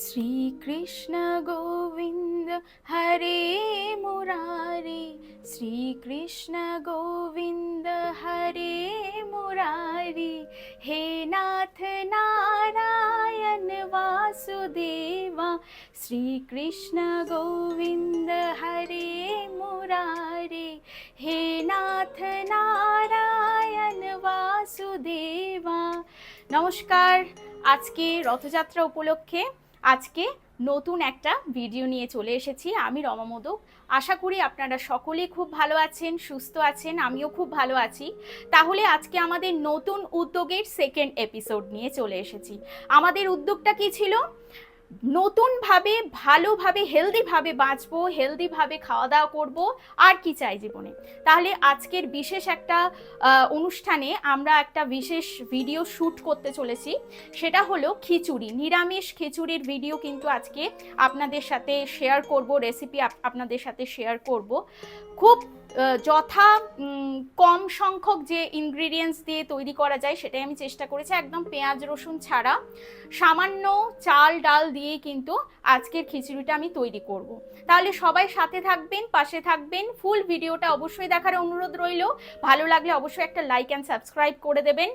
শ্রীকৃষ্ণ গোবিন্দ হরে মুরারি, শ্রীকৃষ্ণ গোবিন্দ হরে মুরারি, হে নাথ নারায়ণ বাসুদেবা, শ্রীকৃষ্ণ গোবিন্দ হরে মুরারি, হে নাথ নারায়ণ বাসুদেবা। নমস্কার, আজকে রথযাত্রা উপলক্ষে আজকে নতুন একটা ভিডিও নিয়ে চলে এসেছি। আমি রমা মোদক। আশা করি আপনারা সকলেই খুব ভালো আছেন, সুস্থ আছেন, আমিও খুব ভালো আছি। তাহলে আজকে আমাদের নতুন উদ্যোগের সেকেন্ড এপিসোড নিয়ে চলে এসেছি। আমাদের উদ্যোগটা কি ছিল? নতুনভাবে, ভালোভাবে হেলদিভাবে বাঁচবো হেলদিভাবে খাওয়া দাওয়া করব, আর কি চাই জীবনে? তাহলে আজকের বিশেষ একটা অনুষ্ঠানে আমরা একটা বিশেষ ভিডিও শ্যুট করতে চলেছি। সেটা হলো খিচুড়ি, নিরামিষ খিচুড়ির ভিডিও কিন্তু আজকে আপনাদের সাথে শেয়ার করব রেসিপি আপনাদের সাথে শেয়ার করব। খুব যথা কম সংখ্যক যে ইনগ্রিডিয়েন্টস দিয়ে তৈরি করা যায় সেটাই আমি চেষ্টা করেছি, একদম পেঁয়াজ, রসুন ছাড়া। সামান্য চাল, ডাল দিয়ে কিন্তু আজকের খিচুড়িটা আমি তৈরি করব। তাহলে সবাই সাথে থাকবেন, পাশে থাকবেন। ফুল ভিডিওটা অবশ্যই দেখার অনুরোধ রইল। ভালো লাগলে অবশ্যই একটা লাইক অ্যান্ড সাবস্ক্রাইব করে দেবেন।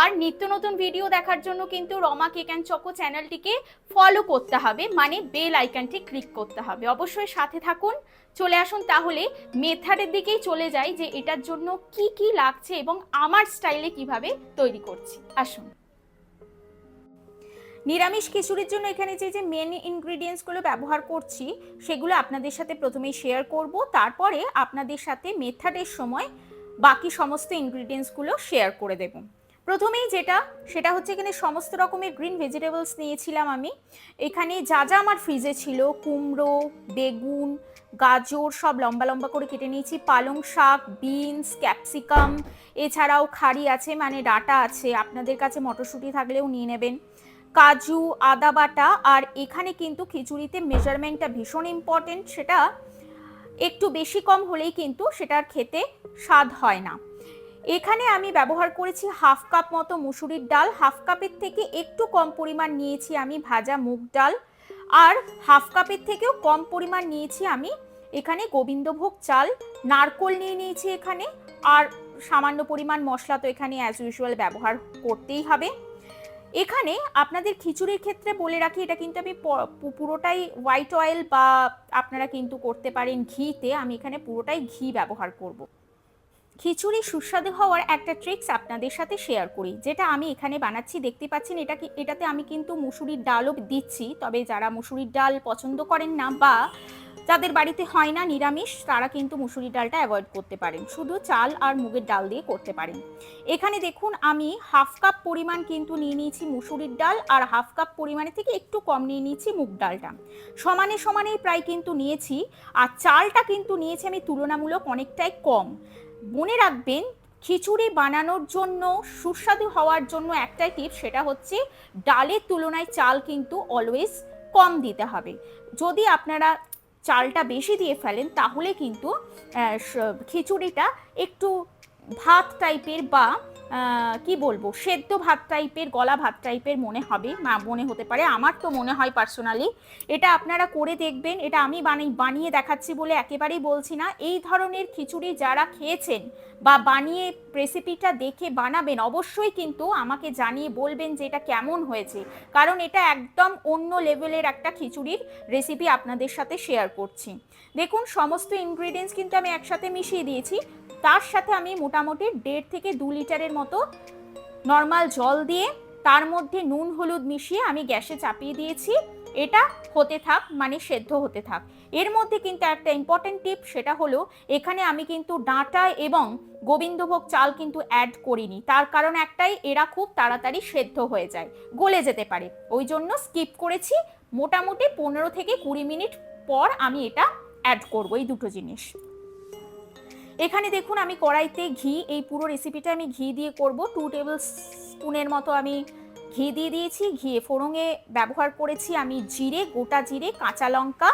আর নিত্য নতুন ভিডিও দেখার জন্য কিন্তু রমা কেক অ্যান্ড চকো চ্যানেলটিকে ফলো করতে হবে মানে বেল আইকনটি ক্লিক করতে হবে। অবশ্যই সাথে থাকুন। চলে আসুন তাহলে মেথাডের দিকেই চলে যাই যে এটার জন্য কি কি লাগছে এবং আমার স্টাইলে কীভাবে তৈরি করছি। আসুন। নিরামিষ খিচুড়ির জন্য এখানে যে যে মেন ইনগ্রিডিয়েন্টসগুলো ব্যবহার করছি, সেগুলো আপনাদের সাথে প্রথমেই শেয়ার করব। তারপরে আপনাদের সাথে মেথাডের সময় বাকি সমস্ত ইনগ্রিডিয়েন্টসগুলো শেয়ার করে দেব। প্রথমেই যেটা, সেটা হচ্ছে এখানে সমস্ত রকমের গ্রিন ভেজিটেবলস নিয়েছিলাম আমি। এখানে যা যা আমার ফ্রিজে ছিল, কুমড়ো, বেগুন গাজর সব লম্বা লম্বা করে কেটে নিয়েছি। পালং শাক, বিনস, ক্যাপসিকাম, এছাড়াও খাড়ি আছে মানে ডাটা আছে। আপনাদের কাছে মটরশুঁটি থাকলেও নিয়ে নেবেন। কাজু, আদা বাটা, আর এখানে কিন্তু খিচুড়িতে মেজারমেন্টটা ভীষণ ইম্পর্টেন্ট সেটা একটু বেশি কম হলেই কিন্তু সেটার খেতে স্বাদ হয় না। এখানে আমি ব্যবহার করেছি হাফ কাপ মতো মুসুরির ডাল। হাফ কাপের থেকে একটু কম পরিমাণ নিয়েছি আমি ভাজা মুগ ডাল। আর হাফ কাপের থেকেও কম পরিমাণ নিয়েছি আমি এখানে গোবিন্দভোগ চাল, নারকোল নিয়ে নিয়েছি এখানে, আর সামান্য পরিমাণ মশলা তো এখানে অ্যাজ ইউজুয়াল ব্যবহার করতেই হবে এখানে আপনাদের খিচুড়ির ক্ষেত্রে বলে রাখি, এটা কিন্তু আমি পুরোটাই হোয়াইট অয়েল বা আপনারা কিন্তু করতে পারেন ঘিতে, আমি এখানে পুরোটাই ঘি ব্যবহার করব। খিচুড়ি সুস্বাদু হওয়ার একটা ট্রিক্স আপনাদের সাথে শেয়ার করি, যেটা আমি এখানে বানাচ্ছি। দেখতে পাচ্ছেন, এটা কি, এটাতে আমি কিন্তু মুসুরির ডালও দিচ্ছি, তবে যারা মুসুরির ডাল পছন্দ করেন না বা যাদের বাড়িতে হয় না নিরামিষ, তারা কিন্তু মুসুরির ডালটা অ্যাভয়েড করতে পারেন। শুধু চাল আর মুগের ডাল দিয়ে করতে পারেন। এখানে দেখুন, আমি হাফ কাপ পরিমাণ কিন্তু নিয়ে নিয়েছি মুসুরির ডাল, আর হাফ কাপ পরিমাণের থেকে একটু কম নিয়ে নিয়েছি মুগ ডালটা। সমানে সমানেই প্রায় কিন্তু নিয়েছি, আর চালটা কিন্তু নিয়েছি আমি তুলনামূলক অনেকটাই কম। মনে রাখবেন, খিচুড়ি বানানোর জন্য, সুস্বাদু হওয়ার জন্য একটাই টিপ সেটা হচ্ছে ডালের তুলনায় চাল কিন্তু অলওয়েজ কম দিতে হবে। যদি আপনারা চালটা বেশি দিয়ে ফেলেন, তাহলে কিন্তু খিচুড়িটা একটু ভাত টাইপের বা কি বলব, সেদ্ধ ভাত টাইপের গলা ভাত টাইপের মনে হবে মনে হতে পারে। আমার তো মনে হয় পার্সোনালি এটা আপনারা করে দেখবেন, এটা আমি বানাই, বানিয়ে দেখাচ্ছি বলে একেবারেই বলছি না। এই ধরনের খিচুড়ি যারা খেয়েছেন বা বানিয়ে রেসিপিটা দেখে বানাবেন, অবশ্যই কিন্তু আমাকে জানিয়ে বলবেন যে এটা কেমন হয়েছে। কারণ এটা একদম অন্য লেভেলের একটা খিচুড়ির রেসিপি আপনাদের সাথে শেয়ার করছি। দেখুন, সমস্ত ইনগ্রিডিয়েন্টস কিন্তু আমি একসাথে মিশিয়ে দিয়েছি। তার সাথে আমি মোটামুটি দেড় থেকে দু লিটারের মতো নর্মাল জল দিয়ে তার মধ্যে নুন, হলুদ মিশিয়ে আমি গ্যাসে চাপিয়ে দিয়েছি। এটা হতে থাক মানে সেদ্ধ হতে থাক। এর মধ্যে কিন্তু একটা ইম্পর্টেন্ট টিপ সেটা হলো, এখানে আমি কিন্তু ডাঁটা এবং গোবিন্দভোগ চাল কিন্তু অ্যাড করিনি। তার কারণ একটাই, এরা খুব তাড়াতাড়ি সেদ্ধ হয়ে যায়, গলে যেতে পারে। ওই জন্য স্কিপ করেছি। মোটামুটি পনেরো থেকে কুড়ি মিনিট পর আমি এটা অ্যাড করব, এই দুটো জিনিস। এখানে দেখুন আমি কড়াইতে ঘি, এই পুরো রেসিপিটা আমি ঘি দিয়ে করব। টু টেবিল স্পুনের মতো আমি ঘি দিয়ে দিয়েছি। ঘি ফোড়ঙে ব্যবহার করেছি আমি জিরে, গোটা জিরে, কাঁচা লঙ্কা।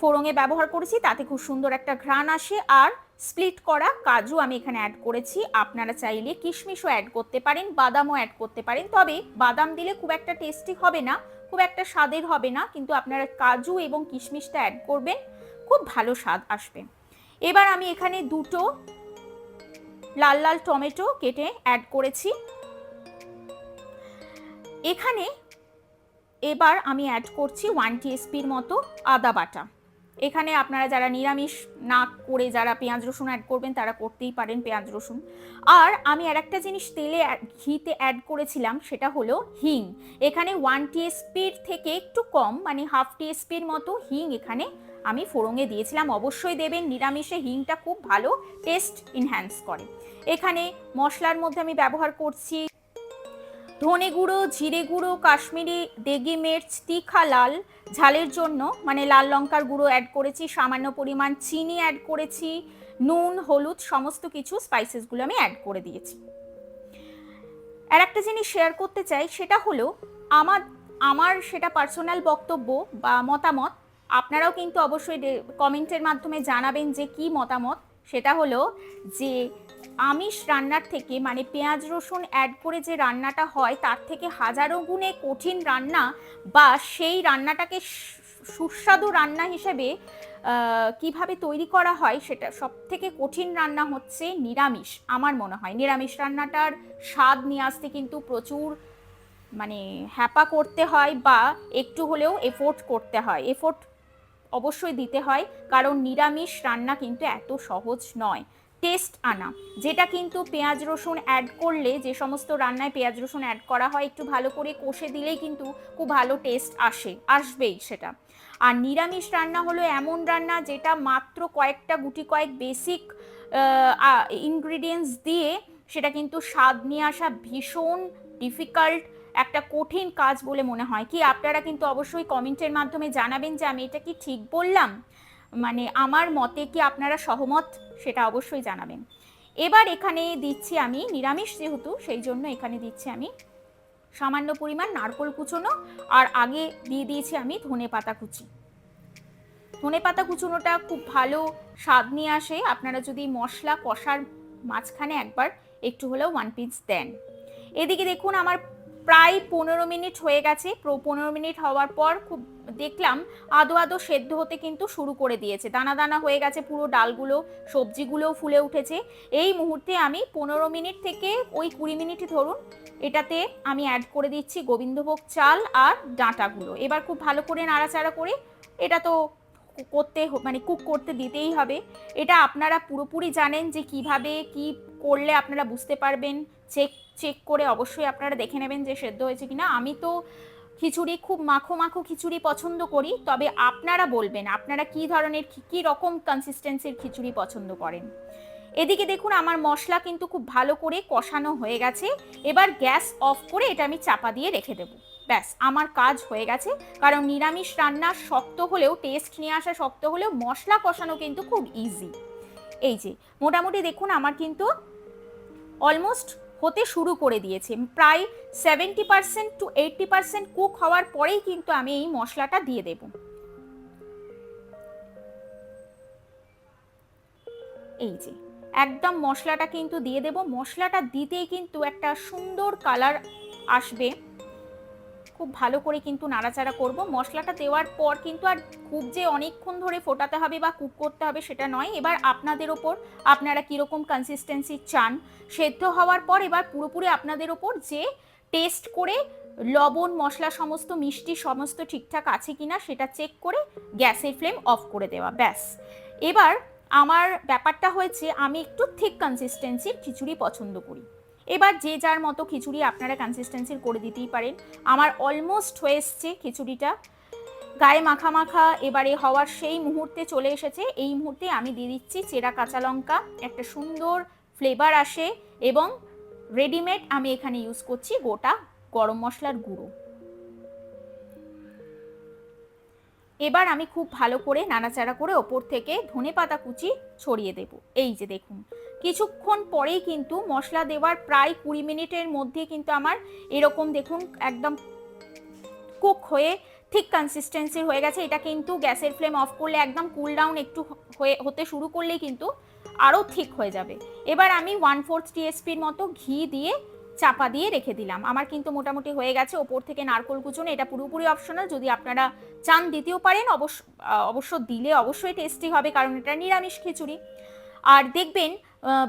ফোড়ঙে ব্যবহার করেছি, তাতে খুব সুন্দর একটা ঘ্রাণ আসে। আর স্প্লিট করা কাজু আমি এখানে অ্যাড করেছি। আপনারা চাইলে কিশমিশও অ্যাড করতে পারেন, বাদামও অ্যাড করতে পারেন। তবে বাদাম দিলে খুব একটা টেস্টি হবে না, খুব একটা স্বাদের হবে না। কিন্তু আপনারা কাজু এবং কিশমিশটা অ্যাড করবেন, খুব ভালো স্বাদ আসবে। এবার আমি এখানে দুটো লাল লাল টমেটো কেটে অ্যাড করেছি। এখানে এবার আমি অ্যাড করছি ওয়ান টিএসপির মতো আদা বাটা। এখানে আপনারা যারা নিরামিষ না করে যারা পেঁয়াজ রসুন অ্যাড করবেন, তারা করতেই পারেন পেঁয়াজ রসুন। আর আমি আর একটা জিনিস তেলে ঘিতে অ্যাড করেছিলাম, সেটা হলো হিং। এখানে ওয়ান টিএসপির থেকে একটু কম মানে হাফ টিএসপির মতো হিং এখানে আমি ফোড়ঙে দিয়েছিলাম। অবশ্যই দেবেন, নিরামিষে হিংটা খুব ভালো টেস্ট ইনহ্যান্স করে। এখানে মশলার মধ্যে আমি ব্যবহার করছি ধনে গুঁড়ো, জিরে গুঁড়ো, কাশ্মীরি, দেগি, মির্চ, তিখা, লাল ঝালের জন্য মানে লাল লঙ্কার গুঁড়ো অ্যাড করেছি, সামান্য পরিমাণ চিনি অ্যাড করেছি, নুন, হলুদ, সমস্ত কিছু স্পাইসেসগুলো আমি অ্যাড করে দিয়েছি। আর একটা জিনিস শেয়ার করতে চাই, সেটা হলো, আমার আমার সেটা পার্সোনাল বক্তব্য বা মতামত, আপনারাও কিন্তু অবশ্যই কমেন্টের মাধ্যমে জানাবেন যে কি মতামত। সেটা হলো যে আমিষ রান্নার থেকে মানে পেঁয়াজ রসুন অ্যাড করে যে রান্নাটা হয়, তার থেকে হাজারো গুণে কঠিন রান্না বা সেই রান্নাটাকে সুস্বাদু রান্না হিসেবে কীভাবে তৈরি করা হয় সেটা সব থেকে কঠিন রান্না হচ্ছে নিরামিষ, আমার মনে হয়। নিরামিষ রান্নাটার স্বাদ নিয়ে আসতে কিন্তু প্রচুর মানে হ্যাপা করতে হয় বা একটু হলেও এফোর্ট করতে হয়। এফোর্ট অবশ্যই দিতে হয়, কারণ নিরামিষ রান্না কিন্তু এত সহজ নয়। টেস্ট আনা, যেটা কিন্তু পেঁয়াজ রসুন অ্যাড করলে যে সমস্ত রান্নায় পেঁয়াজ রসুন অ্যাড করা হয়, একটু ভালো করে কষে দিলেই কিন্তু খুব ভালো টেস্ট আসে, আসবেই সেটা। আর নিরামিষ রান্না হলো এমন রান্না যেটা মাত্র কয়েকটা গুটি কয়েক বেসিক ইনগ্রিডিয়েন্টস দিয়ে সেটা কিন্তু স্বাদ নিয়ে আসা ভীষণ ডিফিকাল্ট একটা কঠিন কাজ বলে মনে হয়। কি আপনারা কিন্তু অবশ্যই কমেন্টের মাধ্যমে জানাবেন যে আমি এটা কি ঠিক বললাম? মানে আমার মতে কি আপনারা সহমত? সেটা অবশ্যই জানাবেন। এবার এখানে দিচ্ছি আমি নিরামিষ যেহেতু, সেই জন্য এখানে দিচ্ছি আমি সামান্য পরিমাণ নারকোল কুচোনো আর আগে দিয়ে দিয়েছি আমি ধনে পাতা কুচি। ধনে পাতা কুচোনোটা খুব ভালো স্বাদ নিয়ে আসে। আপনারা যদি মশলা কষার মাঝখানে একবার একটু হলেও ওয়ান পিস দেন। এদিকে দেখুন আমার প্রায় পনেরো মিনিট হয়ে গেছে। পনেরো মিনিট হওয়ার পর খুব দেখলাম আদো আদো সেদ্ধ হতে কিন্তু শুরু করে দিয়েছে। দানা দানা হয়ে গেছে, পুরো ডালগুলো, সবজিগুলোও ফুলে উঠেছে। এই মুহূর্তে আমি পনেরো মিনিট থেকে ওই কুড়ি মিনিটই ধরুন, এটাতে আমি অ্যাড করে দিচ্ছি গোবিন্দভোগ চাল আর ডাঁটাগুলো। এবার খুব ভালো করে নাড়াচাড়া করে এটা তো করতে মানে কুক করতে দিতেই হবে। এটা আপনারা পুরোপুরি জানেন যে কীভাবে কি করলে আপনারা বুঝতে পারবেন চেক চেক করে অবশ্যই আপনারা দেখে নেবেন যে সেদ্ধ হয়েছে কিনা। আমি তো খিচুড়ি খুব মাখো মাখো খিচুড়ি পছন্দ করি, তবে আপনারা বলবেন, আপনারা কি ধরনের, কি- রকম কনসিস্টেন্সির খিচুড়ি পছন্দ করেন? এদিকে দেখুন, আমার মশলা কিন্তু খুব ভালো করে কষানো হয়ে গেছে। এবার গ্যাস অফ করে এটা আমি চাপা দিয়ে রেখে দেবো। ব্যাস, আমার কাজ হয়ে গেছে। কারণ নিরামিষ রান্না শক্ত হলেও টেস্ট নিয়ে আসা শক্ত হলেও, মশলা কষানো কিন্তু খুব ইজি এই যে, মোটামুটি দেখুন, আমার কিন্তু অলমোস্ট হতে শুরু করে দিয়েছে। প্রায় seventy percent to eighty percent cook হওয়ার পরেই কিন্তু আমি এই মশলাটা দিয়ে দেব। এই যে, একদম মশলাটা কিন্তু দিয়ে দেব। মশলাটা দিতেই কিন্তু একটা সুন্দর কালার আসবে। খুব ভালো করে কিন্তু নাড়াচাড়া করব। মশলাটা দেওয়ার পর কিন্তু আর খুব যে অনেকক্ষণ ধরে ফোটাতে হবে বা কুক করতে হবে সেটা নয়। এবার আপনাদের ওপর আপনারা কীরকম কনসিস্টেন্সি চান সেদ্ধ হওয়ার পর এবার পুরোপুরি আপনাদের ওপর যে টেস্ট করে লবণ, মশলা সমস্ত, মিষ্টি সমস্ত ঠিকঠাক আছে কিনা সেটা চেক করে গ্যাসের ফ্লেম অফ করে দেওয়া। ব্যাস। এবার আমার ব্যাপারটা হয়েছে আমি একটু থিক কনসিস্টেন্সির খিচুড়ি পছন্দ করি। এবার যে যার মতো খিচুড়ি আপনারা কনসিস্টেন্সির করে দিতেই পারেন। আমার অলমোস্ট হয়ে এসছে খিচুড়িটা। গায়ে মাখা মাখা এবারে হওয়ার সেই মুহূর্তে চলে এসেছে। এই মুহূর্তে আমি দিয়ে দিচ্ছি চেরা কাঁচা লঙ্কা। একটা সুন্দর ফ্লেভার আসে এবং রেডিমেড আমি এখানে ইউজ করছি গোটা গরম মশলার গুঁড়ো। এবার আমি খুব ভালো করে নাড়াচাড়া করে ওপর থেকে ধনে পাতা কুচি ছড়িয়ে দেব। এই যে দেখুন কিছুক্ষণ পরেই কিন্তু মশলা দেওয়ার প্রায় কুড়ি মিনিটের মধ্যে কিন্তু আমার এরকম দেখুন একদম কুক হয়ে ঠিক কনসিস্টেন্সির হয়ে গেছে। এটা কিন্তু গ্যাসের ফ্লেম অফ করলে একদম কুল ডাউন একটু হয়ে, হতে শুরু করলেই কিন্তু আরও ঠিক হয়ে যাবে। এবার আমি ওয়ান ফোর্থ টিএসপির মতো ঘি দিয়ে চাপা দিয়ে রেখে দিলাম। আমার কিন্তু মোটামুটি হয়ে গেছে। ওপর থেকে নারকোল কুচুন, এটা পুরোপুরি অপশনাল যদি আপনারা চান দিতেও পারেন, অবশ্য অবশ্য দিলে অবশ্যই টেস্টি হবে, কারণ এটা নিরামিষ খিচুড়ি। আর দেখবেন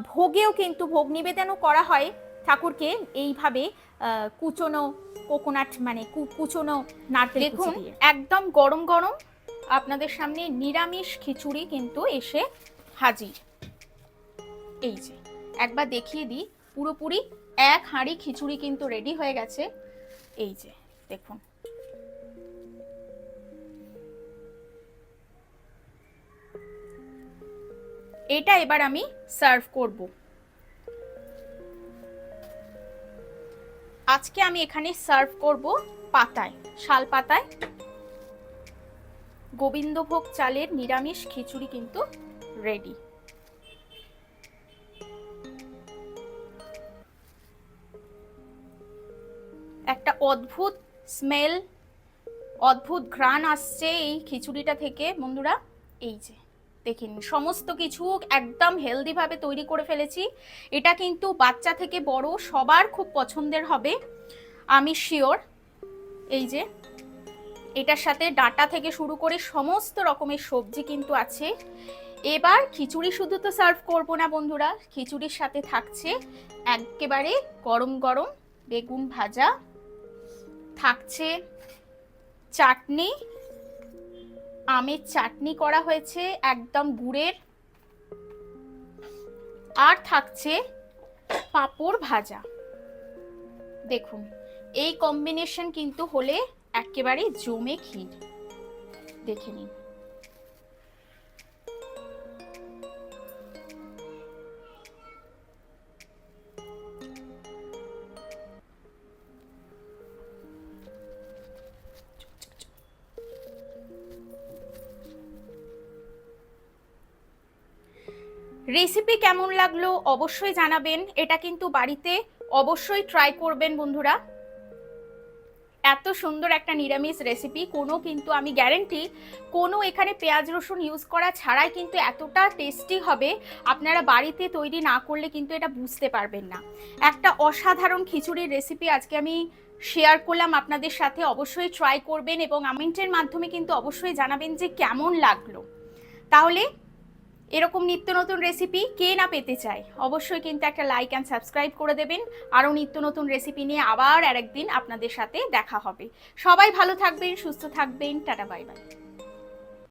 ভোগেও কিন্তু ভোগ নিবেদনও করা হয় ঠাকুরকে এইভাবে কুচনো কোকোনাট মানে কু- কুচনো নারকেল দেখুন একদম গরম গরম আপনাদের সামনে নিরামিষ খিচুড়ি কিন্তু এসে হাজির। এই যে একবার দেখিয়ে দিই পুরোপুরি এক হাঁড়ি খিচুড়ি কিন্তু রেডি হয়ে গেছে। এই যে দেখুন। এটা এবার আমি সার্ভ করব। আজকে আমি এখানে সার্ভ করব পাতায়, শাল পাতায়। গোবিন্দভোগ চালের নিরামিষ খিচুড়ি কিন্তু রেডি একটা অদ্ভুত স্মেল অদ্ভুত ঘ্রাণ আসছে এই খিচুড়িটা থেকে, বন্ধুরা, এই যে। দেখে নিন সমস্ত কিছু একদম হেলদিভাবে তৈরি করে ফেলেছি। এটা কিন্তু বাচ্চা থেকে বড় সবার খুব পছন্দের হবে, আমি শিওর এই যে, এটার সাথে ডাটা থেকে শুরু করে সমস্ত রকমের সবজি কিন্তু আছে। এবার খিচুড়ি শুধু তো সার্ভ করব না বন্ধুরা, খিচুড়ির সাথে থাকছে একেবারে গরম গরম বেগুন ভাজা, থাকছে চাটনি আমের চাটনি করা হয়েছে একদম গুড়ের। আর থাকছে পাঁপড় ভাজা। দেখুন, এই কম্বিনেশন কিন্তু হলে একেবারে জমে ক্ষীর। দেখে নিন। রেসিপি কেমন লাগল অবশ্যই জানাবেন। এটা কিন্তু বাড়িতে অবশ্যই ট্রাই করবেন বন্ধুরা। এত সুন্দর একটা নিরামিষ রেসিপি কোনো কিন্তু আমি গ্যারেন্টি কোনো এখানে পেঁয়াজ রসুন ইউজ করা ছাড়াই কিন্তু এতটা টেস্টি হবে, আপনারা বাড়িতে তৈরি না করলে কিন্তু এটা বুঝতে পারবেন না। একটা অসাধারণ খিচুড়ির রেসিপি আজকে আমি শেয়ার করলাম আপনাদের সাথে, অবশ্যই ট্রাই করবেন এবং কমেন্টের মাধ্যমে কিন্তু অবশ্যই জানাবেন যে কেমন লাগল। তাহলে এরকম নিত্য নতুন রেসিপি কে না পেতে চায়, অবশ্যই কিন্তু একটা লাইক অ্যান্ড সাবস্ক্রাইব করে দেবেন। আরও নিত্য নতুন রেসিপি নিয়ে আবার আরেকদিন আপনাদের সাথে দেখা হবে। সবাই ভালো থাকবেন, সুস্থ থাকবেন, টাটা বাই বাই